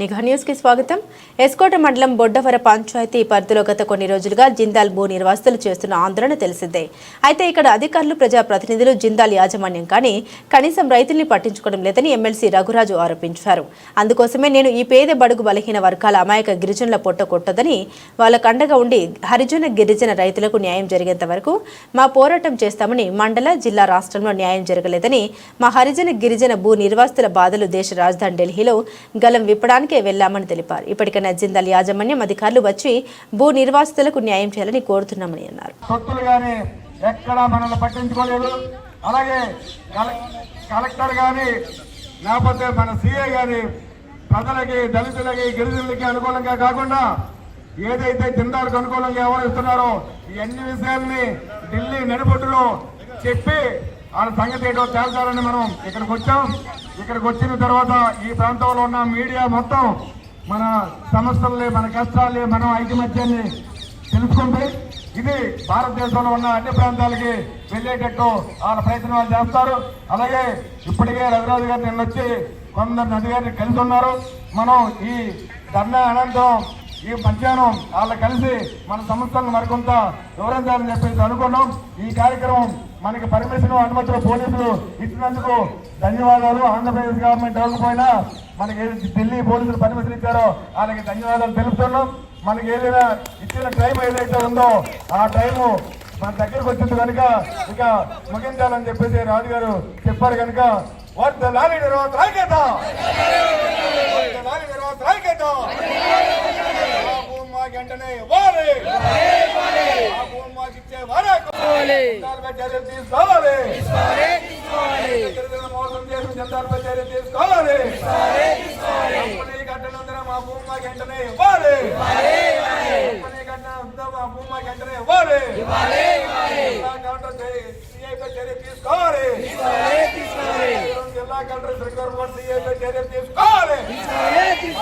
నిఘా న్యూస్కి స్వాగతం. ఎస్కోట మండలం బొడ్డవర పంచాయతీ పరిధిలో గత కొన్ని రోజులుగా జిందాల్ భూ నిర్వాసితులు చేస్తున్న ఆందోళన తెలిసిందే. అయితే ఇక్కడ అధికారులు ప్రజాప్రతినిధులు జిందాల్ యాజమాన్యం కానీ కనీసం రైతుల్ని పట్టించుకోవడం లేదని ఎమ్మెల్సీ రఘురాజు ఆరోపించారు. అందుకోసమే నేను ఈ పేద బడుగు బలహీన వర్గాల అమాయక గిరిజనుల పొట్ట కొట్టదని వాళ్ళ కండగా ఉండి హరిజన గిరిజన రైతులకు న్యాయం జరిగేంత వరకు మా పోరాటం చేస్తామని మండల జిల్లా రాష్ట్రంలో న్యాయం జరగలేదని మా హరిజన గిరిజన భూ నిర్వాసితుల బాధలు దేశ రాజధాని ఢిల్లీలో గలం విప్పడానికి వెళ్ళామని తెలిపారు. ఇప్పటికైనా జిందాల్ యాజమాన్యం అధికారులు వచ్చి భూ నిర్వాసితులకు న్యాయం చేయాలని కోరుతున్నామని అన్నారు. ఎక్కడా మనల్ని పట్టించుకోలేదు. అలాగే కలెక్టర్ కానీ లేకపోతే మన సీఏ కానీ ప్రజలకి దళితులకి గిరిజనులకి అనుకూలంగా కాకుండా ఏదైతే జిందాలకు అనుకూలంగా వ్యవహరిస్తున్నారో ఈ అన్ని విషయాల్ని ఢిల్లీ నడిపొట్టులో చెప్పి వాళ్ళ సంగతి ఏంటో తేల్చాలని మనం ఇక్కడికి వచ్చాం. ఇక్కడికి వచ్చిన తర్వాత ఈ ప్రాంతంలో ఉన్న మీడియా మొత్తం మన సమస్యల్ని మన కష్టాల్ని మనం ఐకమత్యాన్ని తెలుసుకుంటే ఇది భారతదేశంలో ఉన్న అన్ని ప్రాంతాలకి వెళ్ళేటట్టు వాళ్ళ ప్రయత్నాలు చేస్తారు. అలాగే ఇప్పటికే రఘురాజు గారు నిన్న వచ్చి కొందరు నది గారిని కలిసి ఉన్నారు. మనం ఈ ధర్నా అనంతరం ఈ మధ్యాహ్నం వాళ్ళు కలిసి మన సమస్యలను మరికొంత వివరించాలని చెప్పేసి అనుకున్నాం. ఈ కార్యక్రమం మనకి పర్మిషన్ అనుమతులు పోలీసులు ఇచ్చినందుకు ధన్యవాదాలు. ఆంధ్రప్రదేశ్ గవర్నమెంట్ అవ్వకపోయినా మనకి ఢిల్లీ పోలీసులు పర్మిషన్ ఇచ్చారో వాళ్ళకి ధన్యవాదాలు తెలుపుతున్నాం. మనకి ఏదైనా ఇచ్చిన టైం ఏదైతే ఉందో ఆ టైము మన దగ్గరకు వచ్చింది కనుక ఇక ముగించాలని చెప్పేసి రాజు గారు చెప్పారు కనుక వర్త లాలి నిర్వాహత ఐక్యత! లాలి నిర్వాహత ఐక్యత! వెంటనే ఇవ్వాలి! భూమి మాకు ఇచ్చే వరకు తీసుకోవాలి. మోసం చేసిన జనాలపై చర్యలు తీసుకోవాలి. కట్టనందున మా భూమి మాకు వెంటనే ఇవ్వాలి. కంపెనీ కట్టినందున మా భూమి మాకు వెంటనే ఇవ్వాలి. జిల్లా కలెక్టర్ సిఐపై చర్య తీసుకోవాలి. జిల్లా కలెక్టర్ శ్రీకర్ సిఐపై చర్య తీసుకోవాలి. వెంటనే